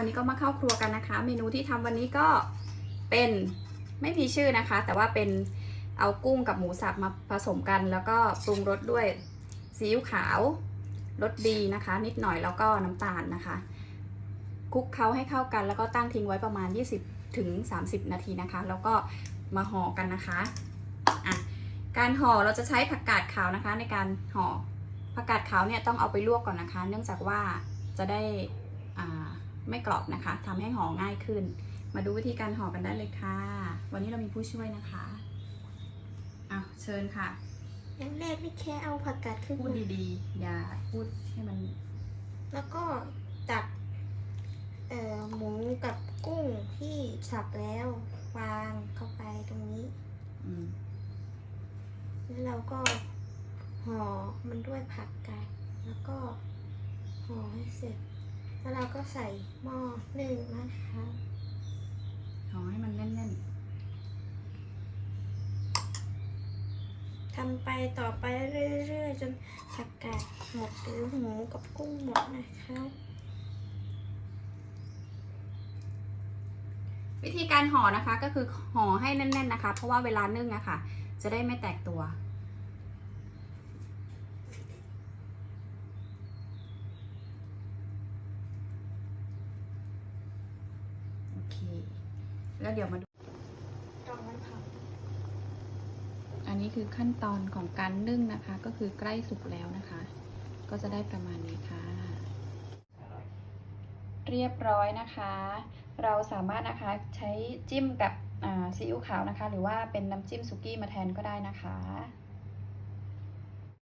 วันนี้ก็มาเข้าครัวกันนะคะ เมนูที่ทำวันนี้ก็เป็นไม่มีชื่อนะคะ แต่ว่าเป็นเอากุ้งกับหมูสับมาผสมกัน แล้วก็ปรุงรสด้วยซีอิ๊วขาวรสดีนะคะ นิดหน่อยแล้วก็น้ำตาลนะคะคลุกเคล้าให้เข้ากันแล้วก็ตั้งทิ้งไว้ประมาณ 20ถึง30 นาทีนะคะ แล้วก็มาห่อกันนะคะอะการห่อเราจะใช้ผักกาดขาวนะคะ ในการห่อผักกาดขาวเนี่ยต้องเอาไปลวกก่อนนะคะ เนื่องจากว่าจะได้ ไม่กรอบนะคะทำให้ห่อง่ายขึ้น มาดูวิธีการห่อกันได้เลยค่ะ วันนี้เรามีผู้ช่วยนะคะอ้าวเชิญค่ะอย่างแรกนี่แค่เอาผักกาดขึ้นพูดดีๆ อย่าพูดให้มัน แล้วก็ตักเอ่อหมูกับกุ้งที่สับแล้ววางเข้าไปตรงนี้อืมแล้วเราก็ห่อมันด้วยผักกาดแล้วก็ห่อให้เสร็จ แล้วเราก็ใส่หม้อหนึ่งนะคะห่อให้มันแน่นทำไปต่อไปเรื่อยๆ จนผักกาดหมดหรือหมูกับกุ้งหมดนะคะๆวิธีการห่อนะคะก็คือห่อให้แน่น ๆนะคะ เพราะว่าเวลานึ่งอะค่ะ จะได้ไม่แตกตัว โอเค แล้วเดี๋ยวมาดูตอนมันเผาอันนี้คือขั้นตอนของการนึ่งนะคะ ก็คือใกล้สุกแล้วนะคะ ก็จะได้ประมาณนี้ค่ะ เรียบร้อยนะคะ เราสามารถนะคะใช้จิ้มกับซีอิ๊วขาวนะคะ หรือว่าเป็นน้ำจิ้มสุกี้มาแทนก็ได้นะคะ